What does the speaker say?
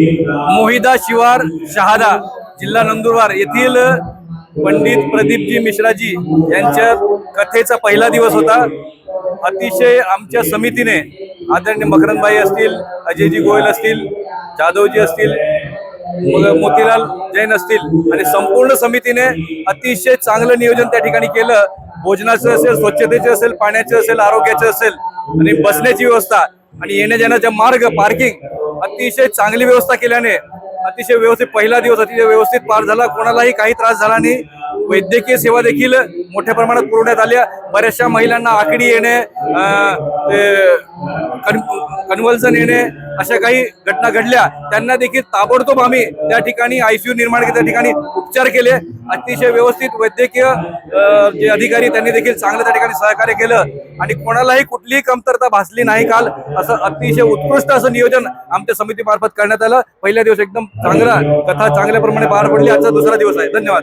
मोहिदा शिवार शहादा जिल्हा नंदुरबार येथील पंडित प्रदीपजी मिश्राजी यांच्या कथेचा पहिला दिवस होता. अतिशय आमच्या समितीने आदरणीय मकरंदबाई असतील अजयजी गोयल असतील जाधवजी असतील मोतीलाल जैन असतील आणि संपूर्ण समितीने अतिशय चांगलं नियोजन त्या ठिकाणी केलं. भोजनाचं असेल स्वच्छतेचे असेल पाण्याचे असेल आरोग्याचे असेल आणि बसण्याची व्यवस्था आणि येण्या जाण्याचा मार्ग पार्किंग अतिशय चांगली व्यवस्था केल्याने अतिशय व्यवस्थित पहिला दिवस अतिशय व्यवस्थित पार झाला. कोणालाही काही त्रास झाला नाही. वैद्यकीय सेवा देखील मोठ्या प्रमाणात पुरवण्यात आल्या. बऱ्याचशा महिलांना आखडी येणे कन्व्हल्सन येणे अशा काही घटना घडल्या त्यांना देखील ताबडतोब आम्ही त्या ठिकाणी आयसीयू निर्माण केले त्या ठिकाणी उपचार केले. अतिशय व्यवस्थित वैद्यकीय जे अधिकारी त्यांनी देखील चांगलं त्या ठिकाणी सहकार्य केलं. आणि कोणालाही कुठलीही कमतरता भासली नाही काल असं अतिशय उत्कृष्ट असं नियोजन आमच्या समितीमार्फत करण्यात आलं. पहिल्या दिवस एकदम चांगला कथा चांगल्या प्रमाणे पार पडली. आजचा दुसरा दिवस आहे. धन्यवाद.